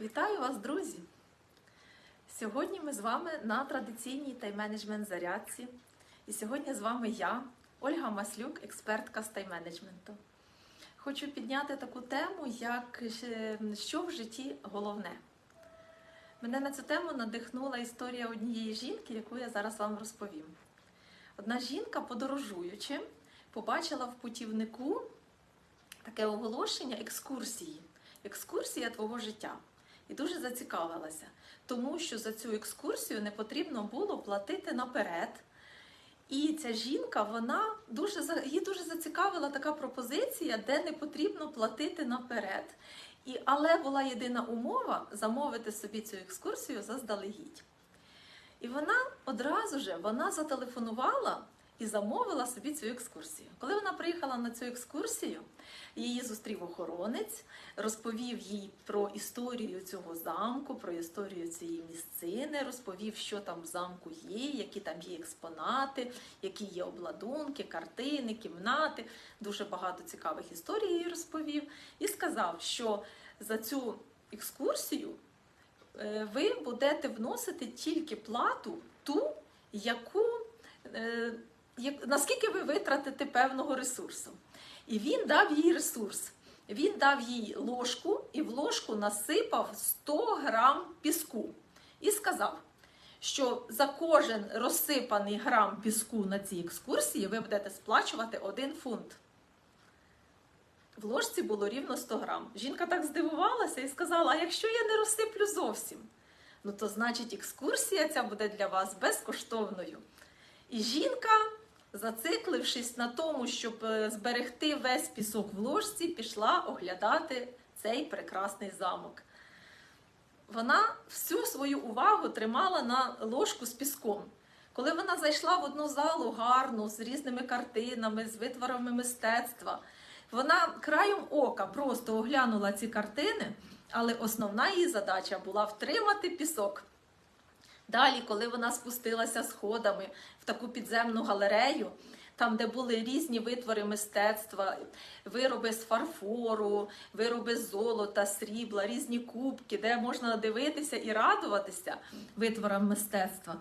Вітаю вас, друзі! Сьогодні ми з вами на традиційній тайм-менеджмент зарядці. І сьогодні з вами я, Ольга Маслюк, експертка з тайм-менеджменту. Хочу підняти таку тему, як е, що в житті головне. Мене на цю тему надихнула історія однієї жінки, яку я зараз вам розповім. Одна жінка, подорожуючи, побачила в путівнику таке оголошення екскурсії. Екскурсія твого життя. І дуже зацікавилася, тому що за цю екскурсію не потрібно було платити наперед. І ця жінка, вона дуже її дуже зацікавила така пропозиція, де не потрібно платити наперед. І, але була єдина умова замовити собі цю екскурсію заздалегідь. І вона одразу же вона зателефонувала і замовила собі цю екскурсію. Коли вона приїхала на цю екскурсію, її зустрів охоронець, розповів їй про історію цього замку, про історію цієї місцини, розповів, що там в замку є, які там є експонати, які є обладунки, картини, кімнати. Дуже багато цікавих історій їй розповів. І сказав, що за цю екскурсію е, ви будете вносити тільки плату ту, яку е, як- наскільки ви витратите певного ресурсу. І він дав їй ресурс. Він дав їй ложку і в ложку насипав 100 грам піску і сказав, що за кожен розсипаний грам піску на цій екскурсії ви будете сплачувати 1 фунт. В ложці було рівно 100 грам. Жінка так здивувалася і сказала: а якщо я не розсиплю зовсім, ну то значить екскурсія ця буде для вас безкоштовною. І жінка, зациклившись на тому, щоб е, зберегти весь пісок в ложці, пішла оглядати цей прекрасний замок. Вона всю свою увагу тримала на ложку з піском. Коли вона зайшла в одну залу гарну, з різними картинами, з витворами мистецтва, вона краєм ока просто оглянула ці картини, але основна її задача була втримати пісок. Далі, коли вона спустилася сходами в таку підземну галерею, там, де були різні витвори мистецтва, вироби з фарфору, вироби з золота, срібла, різні кубки, де можна дивитися і радуватися витворам мистецтва.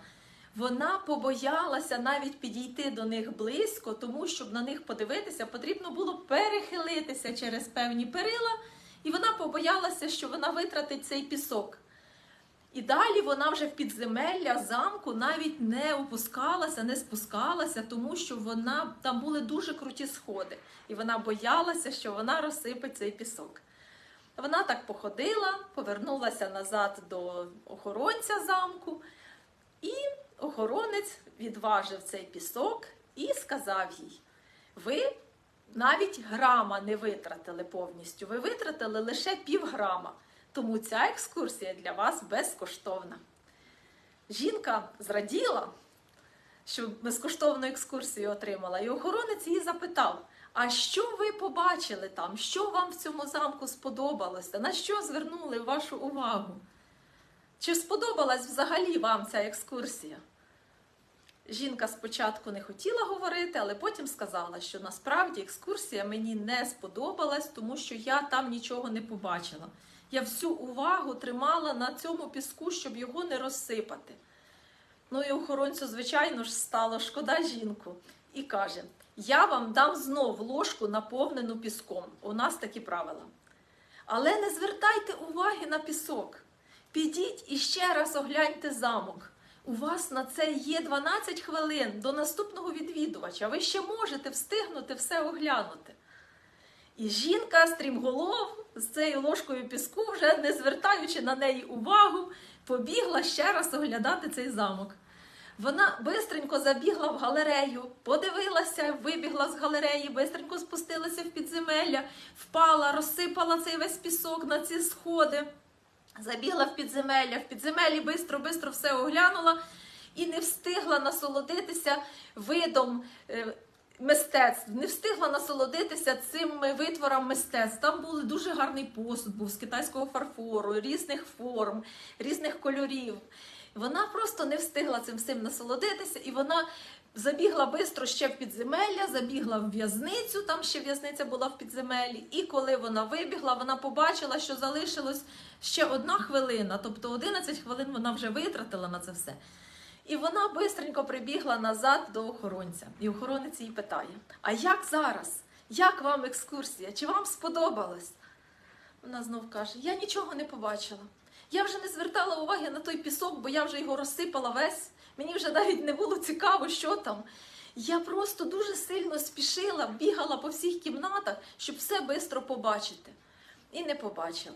Вона побоялася навіть підійти до них близько, тому щоб на них подивитися, потрібно було перехилитися через певні перила, і вона побоялася, що вона витратить цей пісок. І далі вона вже в підземелля замку навіть не опускалася, не спускалася, тому що вона там були дуже круті сходи, і вона боялася, що вона розсипить цей пісок. Вона так походила, повернулася назад до охоронця замку, і охоронець відважив цей пісок і сказав їй: ви навіть грама не витратили повністю, ви витратили лише півграма. Тому ця екскурсія для вас безкоштовна. Жінка зраділа, що безкоштовну екскурсію отримала, і охоронець її запитав: А що ви побачили там? Що вам в цьому замку сподобалося? На що звернули вашу увагу? Чи сподобалась взагалі вам ця екскурсія? Жінка спочатку не хотіла говорити, але потім сказала, що насправді екскурсія мені не сподобалась, тому що я там нічого не побачила. Я всю увагу тримала на цьому піску, щоб його не розсипати. Ну і охоронцю, звичайно ж, стало шкода жінку і каже: Я вам дам знов ложку, наповнену піском. У нас такі правила. Але не звертайте уваги на пісок. Підіть і ще раз огляньте замок. У вас на це є 12 хвилин до наступного відвідувача. Ви ще можете встигнути все оглянути. І жінка стрімголов з цією ложкою піску, вже не звертаючи на неї увагу, побігла ще раз оглядати цей замок. Вона бистренько забігла в галерею, подивилася, вибігла з галереї, бистренько спустилася в підземелля, впала, розсипала цей весь пісок на ці сходи. Забігла в підземелля, в підземеллі бистро-бистро все оглянула і не встигла насолодитися видом е, мистецтв, не встигла насолодитися цими витворам мистецтв. Там був дуже гарний посуд, був з китайського фарфору, різних форм, різних кольорів. Вона просто не встигла цим всім насолодитися, і вона забігла бистро ще в підземелля, забігла в в'язницю, там ще в'язниця була в підземеллі. І коли вона вибігла, вона побачила, що залишилось ще одна хвилина, тобто 11 хвилин вона вже витратила на це все. І вона бистренько прибігла назад до охоронця. І охоронець її питає: А як зараз? Як вам екскурсія? Чи вам сподобалось? Вона знов каже: Я нічого не побачила. Я вже не звертала уваги на той пісок, бо я вже його розсипала весь. Мені вже навіть не було цікаво, що там. Я просто дуже сильно спішила, бігала по всіх кімнатах, щоб все швидко побачити. І не побачила.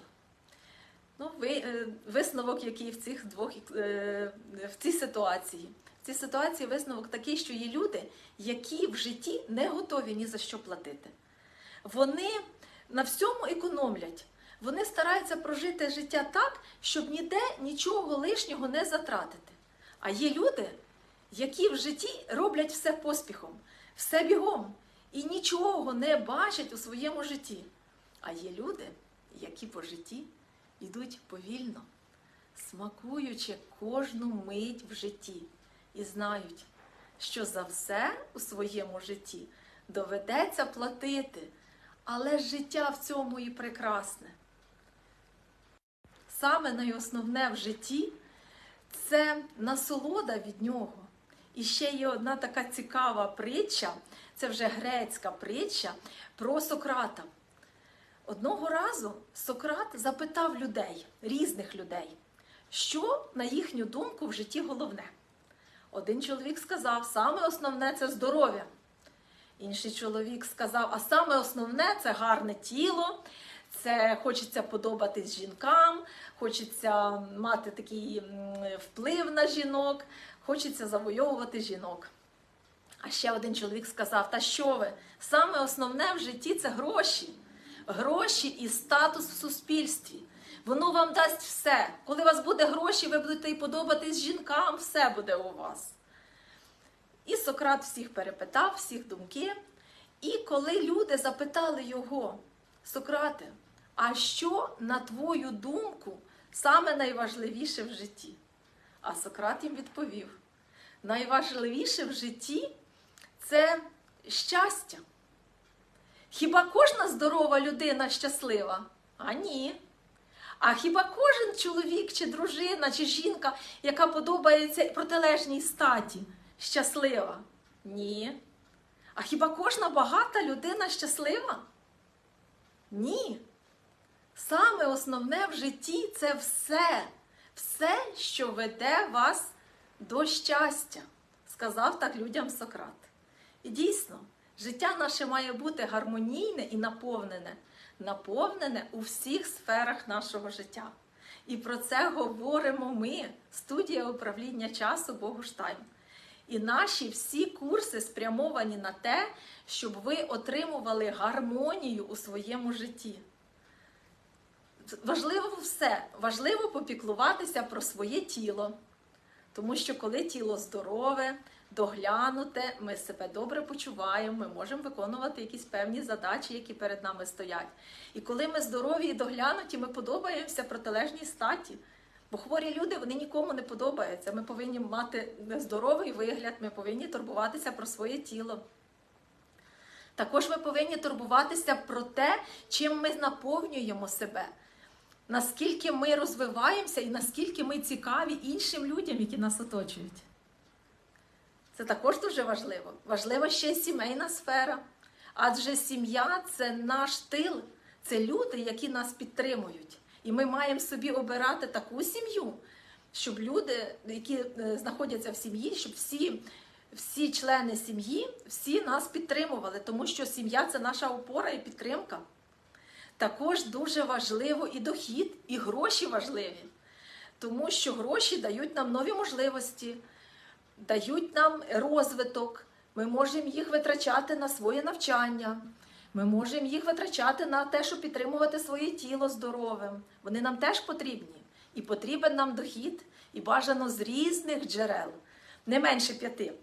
Ну, ви, е, висновок, який в цих двох е, в цій ситуації. В цій ситуації висновок такий, що є люди, які в житті не готові ні за що платити. Вони на всьому економлять. Вони стараються прожити життя так, щоб ніде нічого лишнього не затратити. А є люди, які в житті роблять все поспіхом, все бігом і нічого не бачать у своєму житті. А є люди, які по житті йдуть повільно, смакуючи кожну мить в житті, і знають, що за все у своєму житті доведеться платити, але життя в цьому і прекрасне. Саме найосновне в житті це насолода від нього. І ще є одна така цікава притча, це вже грецька притча про Сократа. Одного разу Сократ запитав людей, різних людей, що, на їхню думку, в житті головне. Один чоловік сказав, саме основне це здоров'я. Інший чоловік сказав, а саме основне це гарне тіло, це хочеться подобатись жінкам, хочеться мати такий вплив на жінок, хочеться завойовувати жінок. А ще один чоловік сказав: Та що ви? Саме основне в житті це гроші. Гроші і статус в суспільстві. Воно вам дасть все. Коли у вас буде гроші, ви будете і подобатись жінкам, все буде у вас. І Сократ всіх перепитав, всіх думки. І коли люди запитали його, Сократе, а що, на твою думку, саме найважливіше в житті? А Сократ їм відповів: найважливіше в житті це щастя. Хіба кожна здорова людина щаслива? А ні. А хіба кожен чоловік, чи дружина, чи жінка, яка подобається протилежній статі, щаслива? Ні. А хіба кожна багата людина щаслива? Ні. Саме основне в житті це все, все, що веде вас до щастя, сказав так людям Сократ. І дійсно, життя наше має бути гармонійне і наповнене, наповнене у всіх сферах нашого життя. І про це говоримо ми, студія управління часу Богуштайм. І наші всі курси спрямовані на те, щоб ви отримували гармонію у своєму житті. Важливо все, важливо попіклуватися про своє тіло, тому що коли тіло здорове, доглянуте, ми себе добре почуваємо, ми можемо виконувати якісь певні задачі, які перед нами стоять. І коли ми здорові і доглянуті, ми подобаємося протилежній статі. Бо хворі люди вони нікому не подобаються. Ми повинні мати здоровий вигляд, ми повинні турбуватися про своє тіло. Також ми повинні турбуватися про те, чим ми наповнюємо себе, наскільки ми розвиваємося і наскільки ми цікаві іншим людям, які нас оточують. Це також дуже важливо. Важлива ще сімейна сфера. Адже сім'я це наш тил, це люди, які нас підтримують. І ми маємо собі обирати таку сім'ю, щоб люди, які е, знаходяться в сім'ї, щоб всі, всі члени сім'ї всі нас підтримували, тому що сім'я це наша опора і підтримка. Також дуже важливо і дохід, і гроші важливі, тому що гроші дають нам нові можливості, дають нам розвиток. Ми можемо їх витрачати на своє навчання. Ми можемо їх витрачати на те, щоб підтримувати своє тіло здоровим. Вони нам теж потрібні. І потрібен нам дохід, і бажано з різних джерел, не менше п'яти.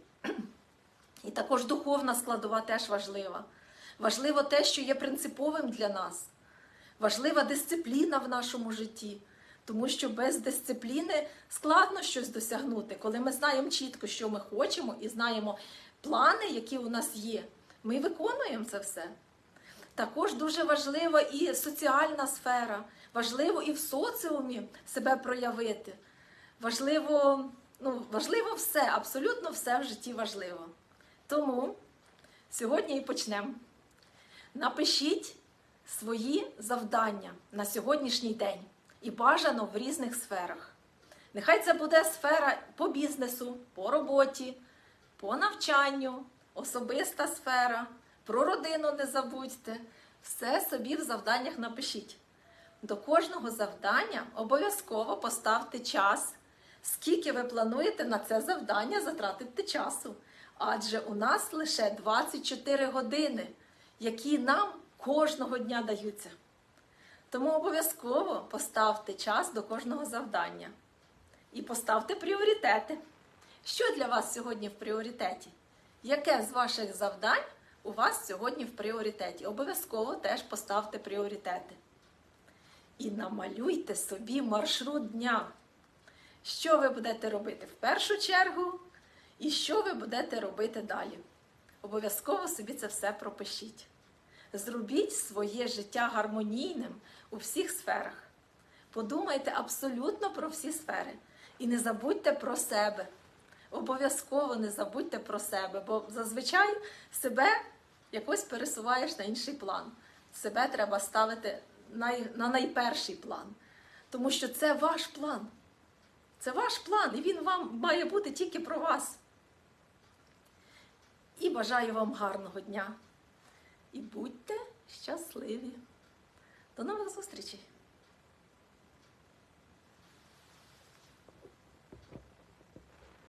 І також духовна складова теж важлива. Важливо те, що є принциповим для нас. Важлива дисципліна в нашому житті. Тому що без дисципліни складно щось досягнути. Коли ми знаємо чітко, що ми хочемо, і знаємо плани, які у нас є, ми виконуємо це все. Також дуже важлива і соціальна сфера, важливо і в соціумі себе проявити. Важливо, ну, важливо все, абсолютно все в житті важливо. Тому сьогодні і почнемо. Напишіть свої завдання на сьогоднішній день і бажано в різних сферах. Нехай це буде сфера по бізнесу, по роботі, по навчанню, особиста сфера, про родину не забудьте. Все собі в завданнях напишіть. До кожного завдання обов'язково поставте час, скільки ви плануєте на це завдання затратити часу. Адже у нас лише 24 години, які нам кожного дня даються. Тому обов'язково поставте час до кожного завдання і поставте пріоритети. Що для вас сьогодні в пріоритеті? Яке з ваших завдань у вас сьогодні в пріоритеті? Обов'язково теж поставте пріоритети. І намалюйте собі маршрут дня. Що ви будете робити в першу чергу, і що ви будете робити далі. Обов'язково собі це все пропишіть. Зробіть своє життя гармонійним у всіх сферах. Подумайте абсолютно про всі сфери. І не забудьте про себе. Обов'язково не забудьте про себе, бо зазвичай себе якось пересуваєш на інший план. Себе треба ставити на найперший план. Тому що це ваш план. Це ваш план, і він вам має бути тільки про вас. І бажаю вам гарного дня. І будьте щасливі. До нових зустрічей!